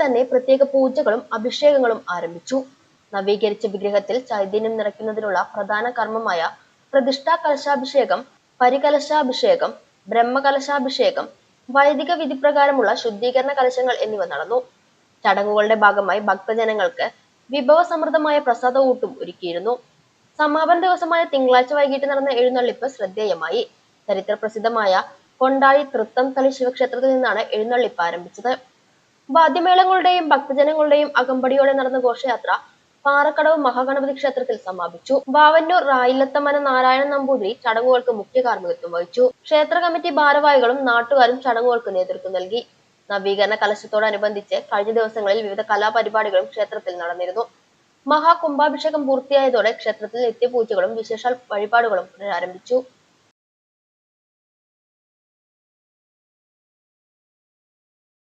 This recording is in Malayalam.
തന്നെ പ്രത്യേക പൂജകളും അഭിഷേകങ്ങളും ആരംഭിച്ചു. നവീകരിച്ച വിഗ്രഹത്തിൽ ചൈതന്യം നിറയ്ക്കുന്നതിനുള്ള പ്രധാന കർമ്മമായ പ്രതിഷ്ഠാ കലശാഭിഷേകം പരികലശാഭിഷേകം ബ്രഹ്മകലശാഭിഷേകം വൈദിക വിധിപ്രകാരമുള്ള ശുദ്ധീകരണ കലശങ്ങൾ എന്നിവ നടന്നു. ചടങ്ങുകളുടെ ഭാഗമായി ഭക്തജനങ്ങൾക്ക് വിഭവസമൃദ്ധമായ പ്രസാദ ഊട്ടും ഒരുക്കിയിരുന്നു. സമാപന ദിവസമായ തിങ്കളാഴ്ച വൈകിട്ട് നടന്ന എഴുന്നള്ളിപ്പ് ശ്രദ്ധേയമായി. ചരിത്ര പ്രസിദ്ധമായ കൊണ്ടാഴി തൃത്തം തളി ശിവക്ഷേത്രത്തിൽ നിന്നാണ് എഴുന്നള്ളിപ്പ് ആരംഭിച്ചത്. വാദ്യമേളങ്ങളുടെയും ഭക്തജനങ്ങളുടെയും അകമ്പടിയോടെ നടന്ന ഘോഷയാത്ര പാറക്കടവ് മഹാഗണപതി ക്ഷേത്രത്തിൽ സമാപിച്ചു. വാവന്നൂർ റായിലത്തമന നാരായണൻ നമ്പൂതിരി ചടങ്ങുകൾക്ക് മുഖ്യ കാർമ്മികത്വം വഹിച്ചു. ക്ഷേത്ര കമ്മിറ്റി ഭാരവാഹികളും നാട്ടുകാരും ചടങ്ങുകൾക്ക് നേതൃത്വം നൽകി. നവീകരണ കലശത്തോടനുബന്ധിച്ച് കഴിഞ്ഞ ദിവസങ്ങളിൽ വിവിധ കലാപരിപാടികളും ക്ഷേത്രത്തിൽ നടന്നിരുന്നു. മഹാകുംഭാഭിഷേകം പൂർത്തിയായതോടെ ക്ഷേത്രത്തിൽ നിത്യപൂജകളും വിശേഷാൽ വഴിപാടുകളും പുനരാരംഭിച്ചു.